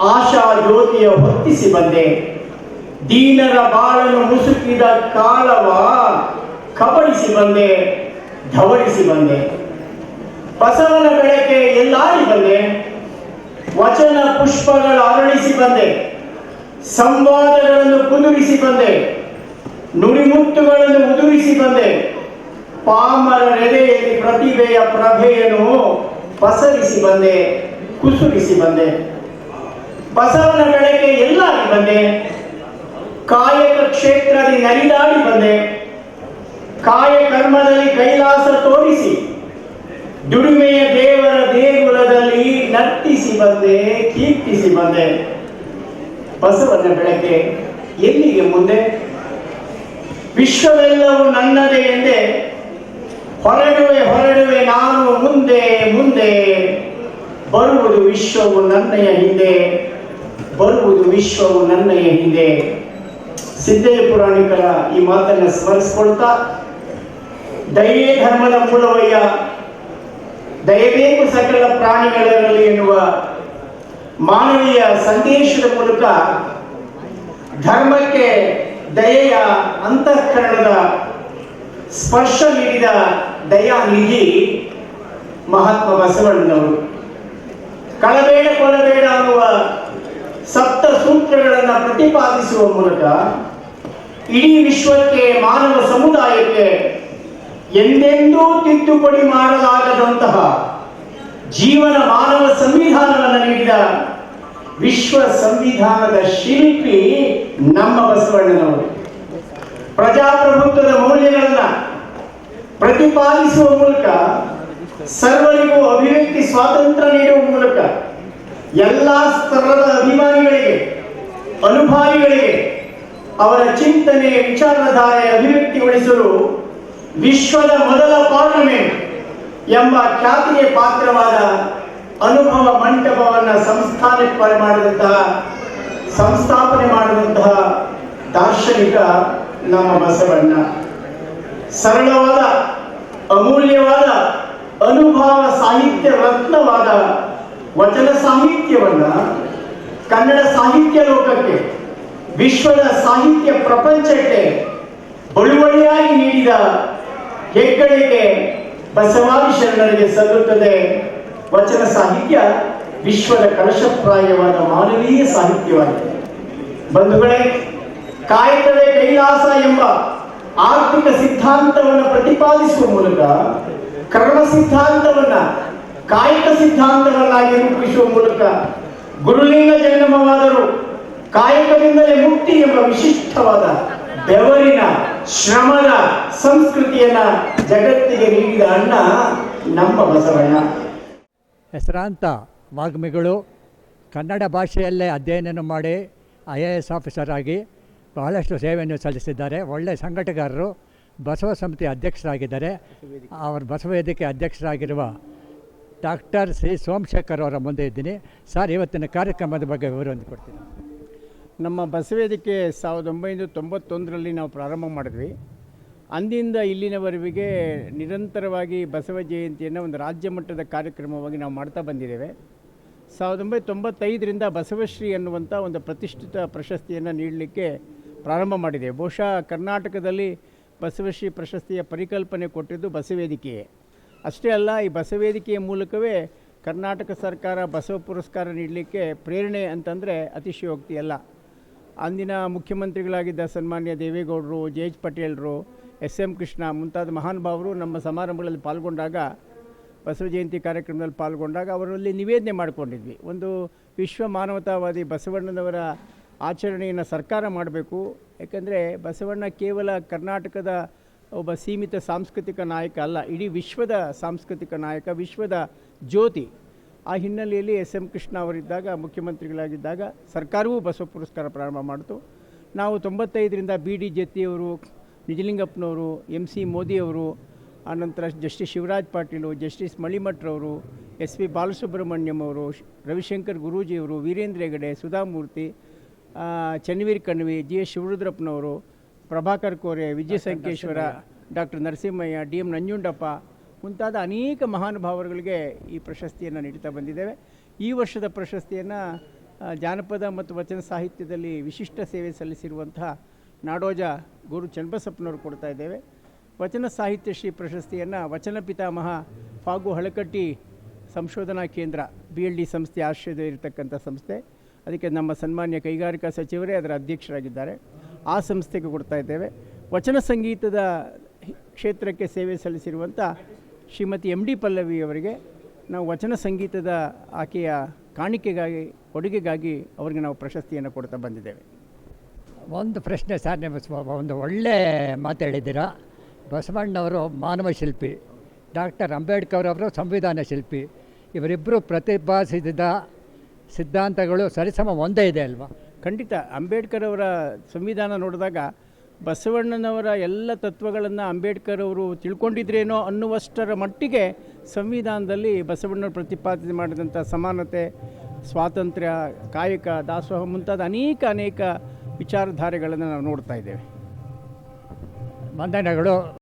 ಆಶಾ ಜ್ಯೋತಿಯ ಹೊತ್ತಿಸಿ ಬಂದೆ. ದೀನರ ಬಾಳನ್ನು ಮುಸುಕಿದ ಕಾಲವ ಕಬಳಿಸಿ ಬಂದೆ, ಧವಳಿಸಿ ಬಂದೆ. ಬಸವನ ಬೆಳಕೆ ಎಲ್ಲಾರಿ ಬಂದೆ, ವಚನ ಪುಷ್ಪಗಳ ಅರಳಿಸಿ ಬಂದೆ, ಸಂವಾದಗಳನ್ನು ಕುದುರಿಸಿ ಬಂದೆ, ನುಡಿಮುತ್ತುಗಳನ್ನು ಉದುರಿಸಿ ಬಂದೆ. ಪಾಮರ ನೆಲೆಯಲ್ಲಿ ಪ್ರತಿಭೆಯ ಪ್ರಭೆಯನ್ನು ಪಸರಿಸಿ ಬಂದೆ, ಕುಸುರಿಸಿ ಬಂದೆ. ಬಸವನ ಬೆಳಗ್ಗೆ ಎಲ್ಲಾಗಿ ಬಂದೆ. ಕಾಯಕ ಕ್ಷೇತ್ರದಲ್ಲಿ ನರಿದಾಡಿ ಬಂದೆ. ಕಾಯ ಕರ್ಮದಲ್ಲಿ ಕೈಲಾಸ ತೋರಿಸಿ. ದುಡಿಮೆಯ ದೇವರ ದೇಗುಲದಲ್ಲಿ ನರ್ತಿಸಿ ಬಂದೆ, ಕೀರ್ತಿಸಿ ಬಂದೆ. ಬಸವನ ಬೆಳಗ್ಗೆ ಎಲ್ಲಿಗೆ ಮುಂದೆ? ವಿಶ್ವವೆಲ್ಲವೂ ನನ್ನದೇ ಎಂದೇ. ಹೊರಡುವೆ ಹೊರಡುವೆ ನಾನು ಮುಂದೆ ಮುಂದೆ. ಬರುವುದು ವಿಶ್ವವು ನನ್ನಯ ಹಿಂದೆ. ಬರುವುದು ವಿಶ್ವವು ನನ್ನ ಏನಿದೆ ಸಿದ್ಧೇಯ ಪುರಾಣಿಕರ ಈ ಮಾತನ್ನು ಸ್ಮರಿಸ್ಕೊಳ್ತಾ, ದಯೇ ಧರ್ಮದ ಮೂಲವಯ್ಯ ದಯಬೇಕು ಸಕಲ ಪ್ರಾಣಿಗಳಲ್ಲಿ ಎನ್ನುವ ಮಾನವೀಯ ಸಂದೇಶದ ಮೂಲಕ ಧರ್ಮಕ್ಕೆ ದಯೆಯ ಅಂತಃಕರಣದ ಸ್ಪರ್ಶ ನೀಡಿದ ದಯಾನಿಧಿ ಮಹಾತ್ಮ ಬಸವಣ್ಣನವರು. ಕಳಬೇಡ ಕೊಲಬೇಡ ಅನ್ನುವ ಸಪ್ತ ಸೂತ್ರಗಳನ್ನು ಪ್ರತಿಪಾದಿಸುವ ಮೂಲಕ ಇಡೀ ವಿಶ್ವಕ್ಕೆ ಮಾನವ ಸಮುದಾಯಕ್ಕೆ ಎಂದೆಂದೂ ತಿದ್ದುಪಡಿ ಮಾಡಲಾಗದಂತಹ ಜೀವನ ಮಾನವ ಸಂವಿಧಾನವನ್ನು ನೀಡಿದ ವಿಶ್ವ ಸಂವಿಧಾನದ ಶಿಲ್ಪಿ ನಮ್ಮ ಬಸವಣ್ಣನವರು. ಪ್ರಜಾಪ್ರಭುತ್ವದ ಮೌಲ್ಯಗಳನ್ನ ಪ್ರತಿಪಾದಿಸುವ ಮೂಲಕ ಸರ್ವರಿಗೂ ಅಭಿವ್ಯಕ್ತಿ ಸ್ವಾತಂತ್ರ್ಯ ನೀಡುವ ಎಲ್ಲ ಸ್ತರದ ಅಭಿಮಾನಿಗಳಿಗೆ, ಅನುಭಾವಿಗಳಿಗೆ, ಅವರ ಚಿಂತನೆ, ವಿಚಾರಧಾರೆ ಅಭಿವ್ಯಕ್ತಿಗೊಳಿಸಲು ವಿಶ್ವದ ಮೊದಲ ಪಾರ್ಲಿಮೆಂಟ್ ಎಂಬ ಖ್ಯಾತಿಗೆ ಪಾತ್ರವಾದ ಅನುಭವ ಮಂಟಪವನ್ನು ಸಂಸ್ಥಾನಕ್ಕೆ ಮಾಡಿದಂತಹ, ಸಂಸ್ಥಾಪನೆ ಮಾಡಿದಂತಹ ದಾರ್ಶನಿಕ ನಮ್ಮ ಬಸವಣ್ಣ. ಸರಳವಾದ, ಅಮೂಲ್ಯವಾದ, ಅನುಭವ ಸಾಹಿತ್ಯ ರತ್ನವಾದ ವಚನ ಸಾಹಿತ್ಯವನ್ನ ಕನ್ನಡ ಸಾಹಿತ್ಯ ಲೋಕಕ್ಕೆ, ವಿಶ್ವದ ಸಾಹಿತ್ಯ ಪ್ರಪಂಚಕ್ಕೆ ಬಳುವಳಿಯಾಗಿ ನೀಡಿದ ಹೆಗ್ಗಳಿಕೆ ಬಸವಾದಿ ಶರಣರಿಗೆ ಸಲ್ಲುತ್ತದೆ. ವಚನ ಸಾಹಿತ್ಯ ವಿಶ್ವದ ಕಲಶಪ್ರಾಯವಾದ ಮಾನವೀಯ ಸಾಹಿತ್ಯವಾಗಿದೆ. ಬಂಧುಗಳೇ, ಕಾಯಕವೇ ಕೈಲಾಸ ಎಂಬ ಆರ್ಥಿಕ ಸಿದ್ಧಾಂತವನ್ನು ಪ್ರತಿಪಾದಿಸುವ ಮೂಲಕ, ಕರ್ಮ ಸಿದ್ಧಾಂತವನ್ನ ಕಾಯಕ ಸಿದ್ಧಾಂತಗಳನ್ನಾಗಿ ರೂಪಿಸುವ ಮೂಲಕ ಗುರುಲಿಂಗ ಜಂಗಮವಾದರು ಕಾಯಕದಿಂದಲೇ ಮುಕ್ತಿ ಎಂಬ ವಿಶಿಷ್ಟವಾದ ಬೆವರಿನ ಶ್ರಮದ ಸಂಸ್ಕೃತಿಯನ್ನ ಜಗತ್ತಿಗೆ ನೀಡಿದ ಅಣ್ಣ ನಮ್ಮ ಬಸವಣ್ಣ. ಹೆಸರಾಂತ ವಾಗ್ಮಿಗಳು, ಕನ್ನಡ ಭಾಷೆಯಲ್ಲೇ ಅಧ್ಯಯನ ಮಾಡಿ ಐ ಎ ಎಸ್ ಆಫೀಸರ್ ಆಗಿ ಬಹಳಷ್ಟು ಸೇವೆಯನ್ನು ಸಲ್ಲಿಸಿದ್ದಾರೆ. ಒಳ್ಳೆಯ ಸಂಘಟಕರು, ಬಸವ ಸಮಿತಿ ಅಧ್ಯಕ್ಷರಾಗಿದ್ದಾರೆ. ಅವರು ಬಸವ ವೇದಿಕೆ ಅಧ್ಯಕ್ಷರಾಗಿರುವ ಡಾಕ್ಟರ್ ಸಿ ಸೋಮಶೇಖರ್ ಅವರ ಮುಂದೆ ಇದ್ದೀನಿ. ಸರ್, ಇವತ್ತಿನ ಕಾರ್ಯಕ್ರಮದ ಬಗ್ಗೆ ವಿವರವನ್ನು ಕೊಡ್ತೀನಿ. ನಮ್ಮ ಬಸವೇದಿಕೆ ಸಾವಿರದ ಒಂಬೈನೂರ ತೊಂಬತ್ತೊಂದರಲ್ಲಿ ನಾವು ಪ್ರಾರಂಭ ಮಾಡಿದ್ವಿ. ಅಂದಿಂದ ಇಲ್ಲಿನವರೆಗೆ ನಿರಂತರವಾಗಿ ಬಸವ ಜಯಂತಿಯನ್ನು ಒಂದು ರಾಜ್ಯ ಮಟ್ಟದ ಕಾರ್ಯಕ್ರಮವಾಗಿ ನಾವು ಮಾಡ್ತಾ ಬಂದಿದ್ದೇವೆ. ಸಾವಿರದ ಒಂಬೈನೂರ ತೊಂಬತ್ತೈದರಿಂದ ಬಸವಶ್ರೀ ಅನ್ನುವಂಥ ಒಂದು ಪ್ರತಿಷ್ಠಿತ ಪ್ರಶಸ್ತಿಯನ್ನು ನೀಡಲಿಕ್ಕೆ ಪ್ರಾರಂಭ ಮಾಡಿದೆ ಬಹುಶಃ ಕರ್ನಾಟಕದಲ್ಲಿ ಬಸವಶ್ರೀ ಪ್ರಶಸ್ತಿಯ ಪರಿಕಲ್ಪನೆ ಕೊಟ್ಟಿದ್ದು ಬಸವೇದಿಕೆಯೇ. ಅಷ್ಟೇ ಅಲ್ಲ, ಈ ಬಸವೇದಿಕೆಯ ಮೂಲಕವೇ ಕರ್ನಾಟಕ ಸರ್ಕಾರ ಬಸವ ಪುರಸ್ಕಾರ ನೀಡಲಿಕ್ಕೆ ಪ್ರೇರಣೆ ಅಂತಂದರೆ ಅತಿಶಯೋಕ್ತಿ ಅಲ್ಲ. ಅಂದಿನ ಮುಖ್ಯಮಂತ್ರಿಗಳಾಗಿದ್ದ ಸನ್ಮಾನ್ಯ ದೇವೇಗೌಡರು ಜೆ ಎಚ್ ಪಟೇಲರು, ಎಸ್ ಎಂ ಕೃಷ್ಣ ಮುಂತಾದ ಮಹಾನುಭಾವರು ನಮ್ಮ ಸಮಾರಂಭಗಳಲ್ಲಿ ಪಾಲ್ಗೊಂಡಾಗ, ಬಸವ ಜಯಂತಿ ಕಾರ್ಯಕ್ರಮದಲ್ಲಿ ಪಾಲ್ಗೊಂಡಾಗ ಅವರಲ್ಲಿ ನಿವೇದನೆ ಮಾಡಿಕೊಂಡಿದ್ವಿ. ಒಂದು ವಿಶ್ವ ಮಾನವತಾವಾದಿ ಬಸವಣ್ಣನವರ ಆಚರಣೆಯನ್ನು ಸರ್ಕಾರ ಮಾಡಬೇಕು. ಯಾಕಂದರೆ ಬಸವಣ್ಣ ಕೇವಲ ಕರ್ನಾಟಕದ ಒಬ್ಬ ಸೀಮಿತ ಸಾಂಸ್ಕೃತಿಕ ನಾಯಕ ಅಲ್ಲ, ಇಡೀ ವಿಶ್ವದ ಸಾಂಸ್ಕೃತಿಕ ನಾಯಕ, ವಿಶ್ವದ ಜ್ಯೋತಿ. ಆ ಹಿನ್ನೆಲೆಯಲ್ಲಿ ಎಸ್ ಎಂ ಕೃಷ್ಣ ಅವರಿದ್ದಾಗ, ಮುಖ್ಯಮಂತ್ರಿಗಳಾಗಿದ್ದಾಗ ಸರ್ಕಾರವೂ ಬಸವ ಪುರಸ್ಕಾರ ಪ್ರಾರಂಭ ಮಾಡಿತು. ನಾವು ತೊಂಬತ್ತೈದರಿಂದ ಬಿ ಡಿ ಜೆತ್ತಿಯವರು ನಿಜಲಿಂಗಪ್ಪನವರು ಎಂ ಸಿ ಮೋದಿಯವರು ಆನಂತರ ಜಸ್ಟಿಸ್ ಶಿವರಾಜ್ ಪಾಟೀಲು, ಜಸ್ಟಿಸ್ ಮಳಿಮಠ್ರವರು ಎಸ್ ಪಿ ಬಾಲಸುಬ್ರಹ್ಮಣ್ಯಂ ಅವರು, ರವಿಶಂಕರ್ ಗುರೂಜಿಯವರು Veerendra Hegde, Sudha Murthy Channaveer Kanvi, G S ಶಿವರುದ್ರಪ್ಪನವರು Prabhakar Kore Vijaya Sankeshwar doctor Narasimhaiah D M Nanjundappa ಮುಂತಾದ ಅನೇಕ ಮಹಾನುಭಾವರುಗಳಿಗೆ ಈ ಪ್ರಶಸ್ತಿಯನ್ನು ನೀಡ್ತಾ ಬಂದಿದ್ದೇವೆ. ಈ ವರ್ಷದ ಪ್ರಶಸ್ತಿಯನ್ನು ಜಾನಪದ ಮತ್ತು ವಚನ ಸಾಹಿತ್ಯದಲ್ಲಿ ವಿಶಿಷ್ಟ ಸೇವೆ ಸಲ್ಲಿಸಿರುವಂತಹ ನಾಡೋಜ ಗುರು ಚನ್ನಬಸಪ್ಪನವರು ಕೊಡ್ತಾ ಇದ್ದೇವೆ. ವಚನ ಸಾಹಿತ್ಯ ಶ್ರೀ ಪ್ರಶಸ್ತಿಯನ್ನು ವಚನ ಪಿತಾಮಹ ಫಾಗು ಹಳಕಟ್ಟಿ ಸಂಶೋಧನಾ ಕೇಂದ್ರ ಬಿ ಎಲ್ ಡಿ ಸಂಸ್ಥೆ ಆಶ್ರಯದಲ್ಲಿರ್ತಕ್ಕಂಥ ಸಂಸ್ಥೆ. ಅದಕ್ಕೆ ನಮ್ಮ ಸನ್ಮಾನ್ಯ ಕೈಗಾರಿಕಾ ಸಚಿವರೇ ಅದರ ಅಧ್ಯಕ್ಷರಾಗಿದ್ದಾರೆ. ಆ ಸಂಸ್ಥೆಗೆ ಕೊಡ್ತಾ ಇದ್ದೇವೆ. ವಚನ ಸಂಗೀತದ ಕ್ಷೇತ್ರಕ್ಕೆ ಸೇವೆ ಸಲ್ಲಿಸಿರುವಂಥ ಶ್ರೀಮತಿ ಎಂ ಡಿ ಪಲ್ಲವಿ ಅವರಿಗೆ ನಾವು ವಚನ ಸಂಗೀತದ ಆಕೆಯ ಕಾಣಿಕೆಗಾಗಿ, ಕೊಡುಗೆಗಾಗಿ ಅವರಿಗೆ ನಾವು ಪ್ರಶಸ್ತಿಯನ್ನು ಕೊಡ್ತಾ ಬಂದಿದ್ದೇವೆ. ಒಂದು ಪ್ರಶ್ನೆ ಸರ್ ನಿಮ್ಮ ಒಂದು ಒಳ್ಳೆ ಮಾತಾಡಿದ್ದೀರಾ ಬಸವಣ್ಣವರು ಮಾನವ ಶಿಲ್ಪಿ, ಡಾಕ್ಟರ್ ಅಂಬೇಡ್ಕರ್ ಅವರು ಸಂವಿಧಾನ ಶಿಲ್ಪಿ. ಇವರಿಬ್ಬರು ಪ್ರತಿಭಾಸಿದ ಸಿದ್ಧಾಂತಗಳು ಸರಿಸಮ ಒಂದೇ ಇದೆ ಅಲ್ವಾ? ಖಂಡಿತ ಅಂಬೇಡ್ಕರ್ ಅವರ ಸಂವಿಧಾನ ನೋಡಿದಾಗ ಬಸವಣ್ಣನವರ ಎಲ್ಲ ತತ್ವಗಳನ್ನು ಅಂಬೇಡ್ಕರ್ ಅವರು ತಿಳ್ಕೊಂಡಿದ್ರೇನೋ ಅನ್ನುವಷ್ಟರ ಮಟ್ಟಿಗೆ ಸಂವಿಧಾನದಲ್ಲಿ ಬಸವಣ್ಣರು ಪ್ರತಿಪಾದನೆ ಮಾಡಿದಂಥ ಸಮಾನತೆ, ಸ್ವಾತಂತ್ರ್ಯ, ಕಾಯಕ, ದಾಸೋಹ ಮುಂತಾದ ಅನೇಕ ಅನೇಕ ವಿಚಾರಧಾರೆಗಳನ್ನು ನಾವು ನೋಡ್ತಾ ಇದ್ದೇವೆ. ವಂದನೆಗಳು.